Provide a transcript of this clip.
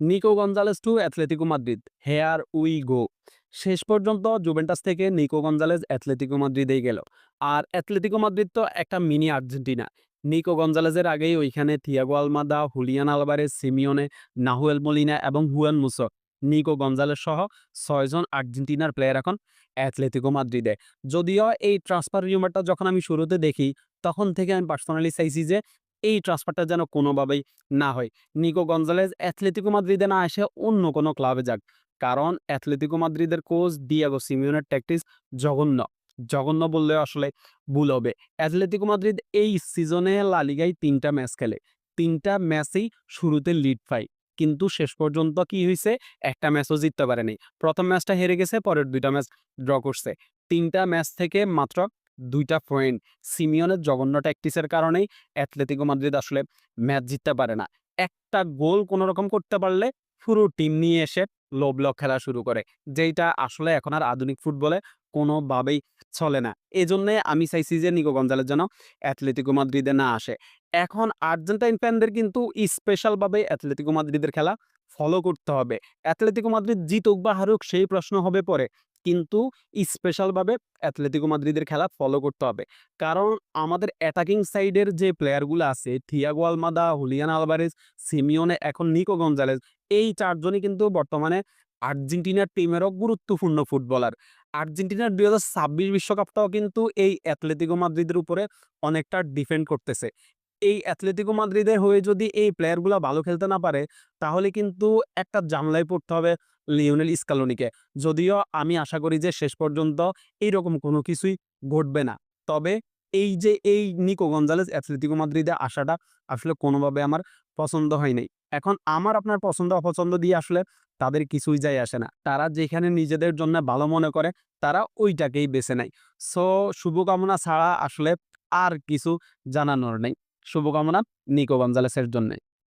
Nico Gonzalez to Atletico Madrid, here we go. শেষ পর্যন্ত Juventus থেকে নিকো গঞ্জালেস অ্যাথলেটিকো মাদ্রিদেই গেল। আর অ্যাথলেটিকো মাদ্রিদ তো একটা মিনি আর্জেন্টিনা। নিকো গঞ্জালেসের আগেই ওইখানে Thiago Almada, Julian Alvarez Simeone, Nahuel Molina এবং হুয়ান মুসো। নিকো গঞ্জালেস সহ ছয়জন আর্জেন্টিনার প্লেয়ার এখন অ্যাথলেটিকো মাদ্রিদে। যদিও এই ট্রান্সফার রিউমারটা যখন আমি শুরুতে দেখি, তখন থেকে আমি পার্সোনালি চাইছি যে এই ট্রান্সফারটা যেন কোনোভাবেই না হয়। নিকো গঞ্জালেজ অ্যাথলেটিকো মাদ্রিদে না এসে অন্য কোনো ক্লাবে যাক। কারণ অ্যাথলেটিকো মাদ্রিদের কোচ ডিয়াগো সিমিওনের ট্যাকটিস জঘন্য। জঘন্য বললে আসলে ভুল হবে। অ্যাথলেটিকো মাদ্রিদ এই সিজনে লালিগায় তিনটা ম্যাচ খেলে। তিনটা ম্যাচেই শুরুতে লিড পায়। কিন্তু শেষ পর্যন্ত কি হয়েছে একটা ম্যাচও জিততে পারেনি। প্রথম ম্যাচটা হেরে গেছে, পরের দুইটা ম্যাচ ড্র করছে। তিনটা ম্যাচ থেকে মাত্র দুইটা পয়েন্ট সিমিওনের জঘন্য ট্যাকটিসের কারণেই অ্যাথলেটিকো মাদ্রিদ আসলে ম্যাচ জিততে পারে না। একটা গোল কোনো রকম করতে পারলে পুরো টিম নিয়ে এসে লো ব্লক খেলা শুরু করে যেটা আসলে এখন আর আধুনিক ফুটবলে কোনোভাবেই চলে না। এই জন্যে আমি চাইছি যে নিকো গঞ্জালের জন্য অ্যাথলেটিকো মাদ্রিদে না আসে। এখন আর্জেন্টাইন ফ্যানদের কিন্তু স্পেশালভাবে অ্যাথলেটিকো মাদ্রিদের খেলা ফলো করতে হবে। অ্যাথলেটিকো মাদ্রিদ জিতুক বা হারুক সেই প্রশ্ন হবে পরে। কিন্তু স্পেশালভাবে অ্যাথলেটিকো মাদ্রিদের খেলা ফলো করতে হবে। কারণ আমাদের অ্যাটাকিং সাইডের যে প্লেয়ারগুলো আছে Thiago Almada Julian Alvarez Simeone এখন নিকো গঞ্জালেজ এই চারজনই কিন্তু বর্তমানে আর্জেন্টিনার টিমেরও গুরুত্বপূর্ণ ফুটবলার আর্জেন্টিনার দুই হাজার ছাব্বিশ বিশ্বকাপটাও কিন্তু এই অ্যাথলেটিকো মাদ্রিদের উপরে অনেকটা ডিফেন্ড করতেছে। এই অ্যাথলেটিকো মাদ্রিদের হয়ে যদি এই প্লেয়ারগুলো ভালো খেলতে না পারে, তাহলে কিন্তু একটা জামলায় পড়তে হবে। লিওনেল স্কালোনিকে। যদিও আমি আশা করি যে শেষ পর্যন্ত এইরকম কোনো কিছুই ঘটবে না। তবে এই যে এই নিকো গঞ্জালেস অ্যাথলেটিকো মাদ্রিদে আসাটা আসলে কোনোভাবে আমার পছন্দ হয় নাই। এখন আমার আপনার পছন্দ অপছন্দ দিয়ে আসলে তাদের কিছুই যায় আসে না। তারা যেখানে নিজেদের জন্য ভালো মনে করে, তারা ওইটাকেই বেছে নেয়। সো, শুভকামনা ছাড়া আসলে আর কিছু জানানোর নেই। শুভকামনা নিকো গঞ্জালেসের জন্য।